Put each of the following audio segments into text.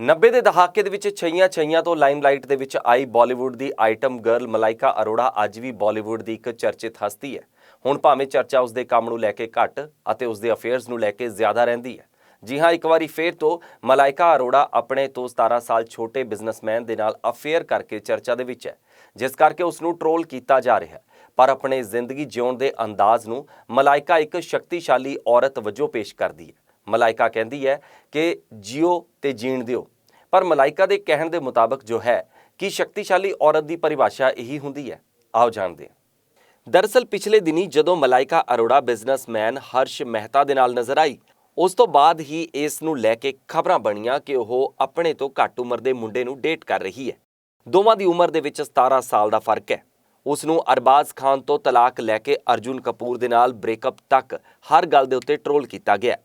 90 ਦੇ ਦਹਾਕੇ ਦੇ ਵਿੱਚ ਛਈਆਂ ਛਈਆਂ ਤੋਂ ਲਾਈਮਲਾਈਟ ਦੇ ਵਿੱਚ ਆਈ ਬਾਲੀਵੁੱਡ ਦੀ ਆਈਟਮ ਗਰਲ ਮਲਾਈਕਾ ਅਰੋੜਾ ਅੱਜ ਵੀ ਬਾਲੀਵੁੱਡ ਦੀ ਇੱਕ ਚਰਚਿਤ ਹਸਤੀ ਹੈ। ਹੁਣ ਭਾਵੇਂ ਚਰਚਾ ਉਸਦੇ ਕੰਮ ਨੂੰ ਲੈ ਕੇ ਘੱਟ ਅਤੇ ਉਸਦੇ ਅਫੇਅਰਸ ਨੂੰ ਲੈ ਕੇ ਜ਼ਿਆਦਾ ਰਹਿੰਦੀ ਹੈ। ਜੀ ਹਾਂ, ਇੱਕ ਵਾਰੀ ਫੇਰ ਤੋਂ ਮਲਾਈਕਾ ਅਰੋੜਾ ਆਪਣੇ ਤੋਂ 17 ਸਾਲ ਛੋਟੇ ਬਿਜ਼ਨਸਮੈਨ ਦੇ ਨਾਲ ਅਫੇਅਰ ਕਰਕੇ ਚਰਚਾ ਦੇ ਵਿੱਚ ਹੈ, ਜਿਸ ਕਰਕੇ ਉਸ ਨੂੰ ਟ੍ਰੋਲ ਕੀਤਾ ਜਾ ਰਿਹਾ ਹੈ। ਪਰ ਆਪਣੇ ਜ਼ਿੰਦਗੀ ਜਿਉਣ ਦੇ ਅੰਦਾਜ਼ ਨੂੰ ਮਲਾਈਕਾ ਇੱਕ ਸ਼ਕਤੀਸ਼ਾਲੀ ਔਰਤ ਵਜੋਂ ਪੇਸ਼ ਕਰਦੀ ਹੈ। ਮਲਾਇਕਾ ਕਹਿੰਦੀ ਹੈ ਕਿ ਜਿਓ ਤੇ ਜੀਣ ਦਿਓ। ਪਰ ਮਲਾਈਕਾ ਦੇ ਕਹਿਣ ਦੇ ਮੁਤਾਬਕ ਜੋ ਹੈ ਕਿ ਸ਼ਕਤੀਸ਼ਾਲੀ ਔਰਤ ਦੀ ਪਰਿਭਾਸ਼ਾ ਇਹੀ ਹੁੰਦੀ ਹੈ। ਆਓ ਜਾਣਦੇ ਹਾਂ। ਦਰਅਸਲ ਪਿਛਲੇ ਦਿਨੀ ਜਦੋਂ ਮਲਾਈਕਾ ਅਰੋੜਾ ਬਿਜ਼ਨਸਮੈਨ ਹਰਸ਼ ਮਹਿਤਾ ਦੇ ਨਾਲ ਨਜ਼ਰ ਆਈ, ਉਸ ਤੋਂ ਬਾਅਦ ਹੀ ਇਸ ਨੂੰ ਲੈ ਕੇ ਖਬਰਾਂ ਬਣੀਆਂ ਕਿ ਉਹ ਆਪਣੇ ਤੋਂ ਘੱਟ ਉਮਰ ਦੇ ਮੁੰਡੇ ਨੂੰ ਡੇਟ ਕਰ ਰਹੀ ਹੈ। ਦੋਵਾਂ ਦੀ ਉਮਰ ਦੇ ਵਿੱਚ 17 ਸਾਲ ਦਾ ਫ਼ਰਕ ਹੈ। ਉਸ ਨੂੰ ਅਰਬਾਜ਼ ਖਾਨ ਤੋਂ ਤਲਾਕ ਲੈ ਕੇ ਅਰਜੁਨ ਕਪੂਰ ਦੇ ਨਾਲ ਬ੍ਰੇਕਅਪ ਤੱਕ ਹਰ ਗੱਲ ਦੇ ਉੱਤੇ ਟ੍ਰੋਲ ਕੀਤਾ ਗਿਆ।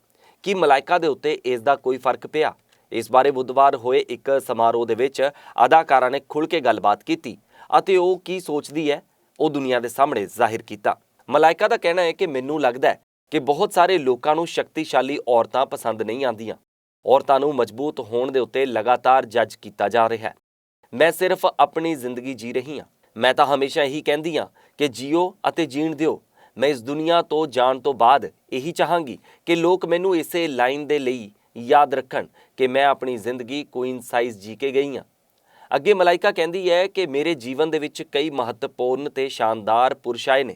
ਕਿ ਮਲਾਇਕਾ ਦੇ ਉੱਤੇ ਇਸ ਦਾ ਕੋਈ ਫ਼ਰਕ ਪਿਆ? ਇਸ ਬਾਰੇ ਬੁੱਧਵਾਰ ਹੋਏ ਇੱਕ ਸਮਾਰੋਹ ਦੇ ਵਿੱਚ ਅਦਾਕਾਰਾ ਨੇ ਖੁੱਲ੍ਹ ਕੇ ਗੱਲਬਾਤ ਕੀਤੀ ਅਤੇ ਉਹ ਕੀ ਸੋਚਦੀ ਹੈ, ਉਹ ਦੁਨੀਆ ਦੇ ਸਾਹਮਣੇ ਜ਼ਾਹਿਰ ਕੀਤਾ। ਮਲਾਇਕਾ ਦਾ ਕਹਿਣਾ ਹੈ ਕਿ ਮੈਨੂੰ ਲੱਗਦਾ ਹੈ ਕਿ ਬਹੁਤ ਸਾਰੇ ਲੋਕਾਂ ਨੂੰ ਸ਼ਕਤੀਸ਼ਾਲੀ ਔਰਤਾਂ ਪਸੰਦ ਨਹੀਂ ਆਉਂਦੀਆਂ। ਔਰਤਾਂ ਨੂੰ ਮਜ਼ਬੂਤ ਹੋਣ ਦੇ ਉੱਤੇ ਲਗਾਤਾਰ ਜੱਜ ਕੀਤਾ ਜਾ ਰਿਹਾ ਹੈ। ਮੈਂ ਸਿਰਫ ਆਪਣੀ ਜ਼ਿੰਦਗੀ ਜੀ ਰਹੀ ਹਾਂ। ਮੈਂ ਤਾਂ ਹਮੇਸ਼ਾ ਇਹੀ ਕਹਿੰਦੀ ਹਾਂ ਕਿ ਜੀਓ ਅਤੇ ਜੀਣ ਦਿਓ। ਮੈਂ ਇਸ ਦੁਨੀਆ ਤੋਂ ਜਾਣ ਤੋਂ ਬਾਅਦ ਇਹੀ ਚਾਹਾਂਗੀ ਕਿ ਲੋਕ ਮੈਨੂੰ ਇਸੇ ਲਾਈਨ ਦੇ ਲਈ ਯਾਦ ਰੱਖਣ ਕਿ ਮੈਂ ਆਪਣੀ ਜ਼ਿੰਦਗੀ ਕੁਈਨ ਸਾਈਜ਼ ਜੀ ਕੇ ਗਈ ਹਾਂ। ਅੱਗੇ ਮਲਾਈਕਾ ਕਹਿੰਦੀ ਹੈ ਕਿ ਮੇਰੇ ਜੀਵਨ ਦੇ ਵਿੱਚ ਕਈ ਮਹੱਤਵਪੂਰਨ ਤੇ ਸ਼ਾਨਦਾਰ ਪੁਰਸ਼ ਆਏ ਨੇ।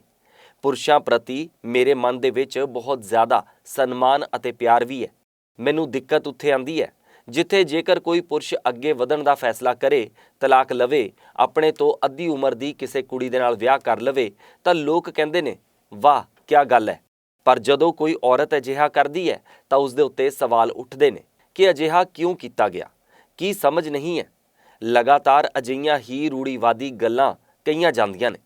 ਪੁਰਸ਼ਾਂ ਪ੍ਰਤੀ ਮੇਰੇ ਮਨ ਦੇ ਵਿੱਚ ਬਹੁਤ ਜ਼ਿਆਦਾ ਸਨਮਾਨ ਅਤੇ ਪਿਆਰ ਵੀ ਹੈ। ਮੈਨੂੰ ਦਿੱਕਤ ਉੱਥੇ ਆਂਦੀ ਹੈ, ਜਿੱਥੇ ਜੇਕਰ ਕੋਈ ਪੁਰਸ਼ ਅੱਗੇ ਵਧਣ ਦਾ ਫੈਸਲਾ ਕਰੇ, ਤਲਾਕ ਲਵੇ, ਆਪਣੇ ਤੋਂ ਅੱਧੀ ਉਮਰ ਦੀ ਕਿਸੇ ਕੁੜੀ ਦੇ ਨਾਲ ਵਿਆਹ ਕਰ ਲਵੇ, ਤਾਂ ਲੋਕ ਕਹਿੰਦੇ ਨੇ, ਵਾਹ ਕੀ ਗੱਲ ਹੈ। ਪਰ ਜਦੋਂ ਕੋਈ ਔਰਤ ਅਜਿਹਾ ਕਰਦੀ ਹੈ, ਤਾਂ ਉਸ ਦੇ ਉੱਤੇ ਸਵਾਲ ਉੱਠਦੇ ਨੇ ਕਿ ਅਜਿਹਾ ਕਿਉਂ ਕੀਤਾ ਗਿਆ? ਕੀ ਸਮਝ ਨਹੀਂ ਹੈ? ਲਗਾਤਾਰ ਅਜਿਹੀਆਂ ਹੀ ਰੂੜੀਵਾਦੀ ਗੱਲਾਂ ਕਹੀਆਂ ਜਾਂਦੀਆਂ ਨੇ।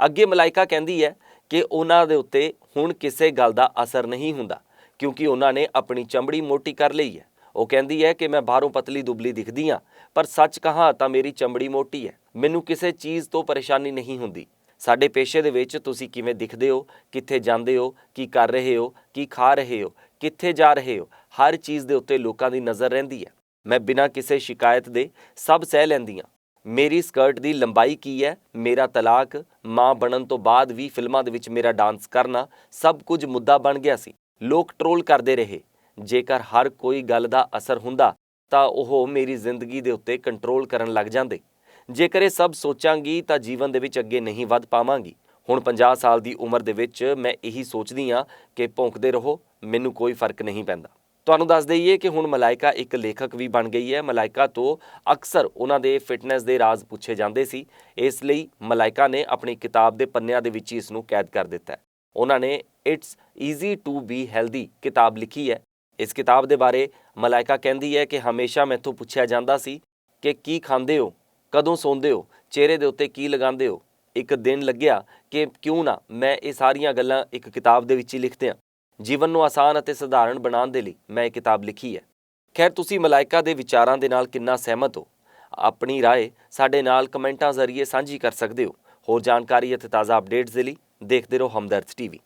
ਅੱਗੇ ਮਲਾਈਕਾ ਕਹਿੰਦੀ ਹੈ ਕਿ ਉਹਨਾਂ ਦੇ ਉੱਤੇ ਹੁਣ ਕਿਸੇ ਗੱਲ ਦਾ ਅਸਰ ਨਹੀਂ ਹੁੰਦਾ, ਕਿਉਂਕਿ ਉਹਨਾਂ ਨੇ ਆਪਣੀ ਚਮੜੀ ਮੋਟੀ ਕਰ ਲਈ ਹੈ। ਉਹ ਕਹਿੰਦੀ ਹੈ ਕਿ ਮੈਂ ਬਾਹਰੋਂ ਪਤਲੀ ਦੁਬਲੀ ਦਿਖਦੀ ਹਾਂ, ਪਰ ਸੱਚ ਕਹਾਂ ਤਾਂ ਮੇਰੀ ਚਮੜੀ ਮੋਟੀ ਹੈ। ਮੈਨੂੰ ਕਿਸੇ ਚੀਜ਼ ਤੋਂ ਪਰੇਸ਼ਾਨੀ ਨਹੀਂ ਹੁੰਦੀ। ਸਾਡੇ ਪੇਸ਼ੇ ਦੇ ਵਿੱਚ ਤੁਸੀਂ ਕਿਵੇਂ ਦਿਖਦੇ ਹੋ, ਕਿੱਥੇ ਜਾਂਦੇ ਹੋ, ਕੀ ਕਰ ਰਹੇ ਹੋ, ਕੀ ਖਾ ਰਹੇ ਹੋ, ਕਿੱਥੇ ਜਾ ਰਹੇ ਹੋ, ਹਰ ਚੀਜ਼ ਦੇ ਉੱਤੇ ਲੋਕਾਂ ਦੀ ਨਜ਼ਰ ਰਹਿੰਦੀ ਹੈ। ਮੈਂ ਬਿਨਾਂ ਕਿਸੇ ਸ਼ਿਕਾਇਤ ਦੇ ਸਭ ਸਹਿ ਲੈਂਦੀ ਹਾਂ। ਮੇਰੀ ਸਕਰਟ ਦੀ ਲੰਬਾਈ ਕੀ ਹੈ? ਮੇਰਾ ਤਲਾਕ, ਮਾਂ ਬਣਨ ਤੋਂ ਬਾਅਦ ਵੀ ਫਿਲਮਾਂ ਦੇ ਵਿੱਚ ਮੇਰਾ ਡਾਂਸ ਕਰਨਾ, ਸਭ ਕੁਝ ਮੁੱਦਾ ਬਣ ਗਿਆ ਸੀ। ਲੋਕ ਟ੍ਰੋਲ ਕਰਦੇ ਰਹੇ। ਜੇਕਰ ਹਰ ਕੋਈ ਗੱਲ ਦਾ ਅਸਰ ਹੁੰਦਾ, ਤਾਂ ਉਹ ਮੇਰੀ ਜ਼ਿੰਦਗੀ ਦੇ ਉੱਤੇ ਕੰਟਰੋਲ ਕਰਨ ਲੱਗ ਜਾਂਦੇ। ਜੇਕਰ ਇਹ ਸਭ ਸੋਚਾਂਗੀ ਤਾਂ ਜੀਵਨ ਦੇ ਵਿੱਚ ਅੱਗੇ ਨਹੀਂ ਵੱਧ ਪਾਵਾਂਗੀ। ਹੁਣ 50 ਸਾਲ ਦੀ ਉਮਰ ਦੇ ਵਿੱਚ ਮੈਂ ਇਹੀ ਸੋਚਦੀ ਹਾਂ ਕਿ ਭੌਂਕਦੇ ਰਹੋ, ਮੈਨੂੰ ਕੋਈ ਫ਼ਰਕ ਨਹੀਂ ਪੈਂਦਾ। ਤੁਹਾਨੂੰ ਦੱਸ ਦਈਏ ਕਿ ਹੁਣ ਮਲਾਇਕਾ ਇੱਕ ਲੇਖਕ ਵੀ ਬਣ ਗਈ ਹੈ। ਮਲਾਇਕਾ ਤੋਂ ਅਕਸਰ ਉਹਨਾਂ ਦੇ ਫਿਟਨੈਸ ਦੇ ਰਾਜ਼ ਪੁੱਛੇ ਜਾਂਦੇ ਸੀ। ਇਸ ਲਈ ਮਲਾਇਕਾ ਨੇ ਆਪਣੀ ਕਿਤਾਬ ਦੇ ਪੰਨਿਆਂ ਦੇ ਵਿੱਚ ਹੀ ਇਸ ਨੂੰ ਕੈਦ ਕਰ ਦਿੱਤਾ ਹੈ। ਉਹਨਾਂ ਨੇ it's easy to be healthy ਕਿਤਾਬ ਲਿਖੀ ਹੈ। ਇਸ ਕਿਤਾਬ ਦੇ ਬਾਰੇ ਮਲਾਇਕਾ ਕਹਿੰਦੀ ਹੈ ਕਿ ਹਮੇਸ਼ਾ ਮੈਥੋਂ ਪੁੱਛਿਆ ਜਾਂਦਾ ਸੀ ਕਿ ਕੀ ਖਾਂਦੇ ਹੋ? ਕਦੋਂ ਸੌਂਦੇ ਹੋ ਚਿਹਰੇ ਦੇ ਉੱਤੇ ਕੀ ਲਗਾਉਂਦੇ ਹੋ ਇੱਕ ਦਿਨ ਲੱਗਿਆ ਕਿ ਕਿਉਂ ਨਾ ਮੈਂ ਇਹ ਸਾਰੀਆਂ ਗੱਲਾਂ ਇੱਕ ਕਿਤਾਬ ਦੇ ਵਿੱਚ ਹੀ ਲਿਖ ਦਿਆਂ ਜੀਵਨ ਨੂੰ ਆਸਾਨ ਅਤੇ ਸਧਾਰਨ ਬਣਾਉਣ ਦੇ ਲਈ ਮੈਂ ਇਹ ਕਿਤਾਬ ਲਿਖੀ ਹੈ ਖੈਰ ਤੁਸੀਂ ਮਲਾਈਕਾ ਦੇ ਵਿਚਾਰਾਂ ਦੇ ਨਾਲ ਕਿੰਨਾ ਸਹਿਮਤ ਹੋ ਆਪਣੀ رائے ਸਾਡੇ ਨਾਲ ਕਮੈਂਟਾਂ ਜ਼ਰੀਏ ਸਾਂਝੀ ਕਰ ਸਕਦੇ ਹੋ ਹੋਰ ਜਾਣਕਾਰੀ ਅਤੇ ਤਾਜ਼ਾ ਅਪਡੇਟਸ ਦੇ ਲਈ ਦੇਖਦੇ ਰਹੋ ਹਮਦਰਦ ਟੀਵੀ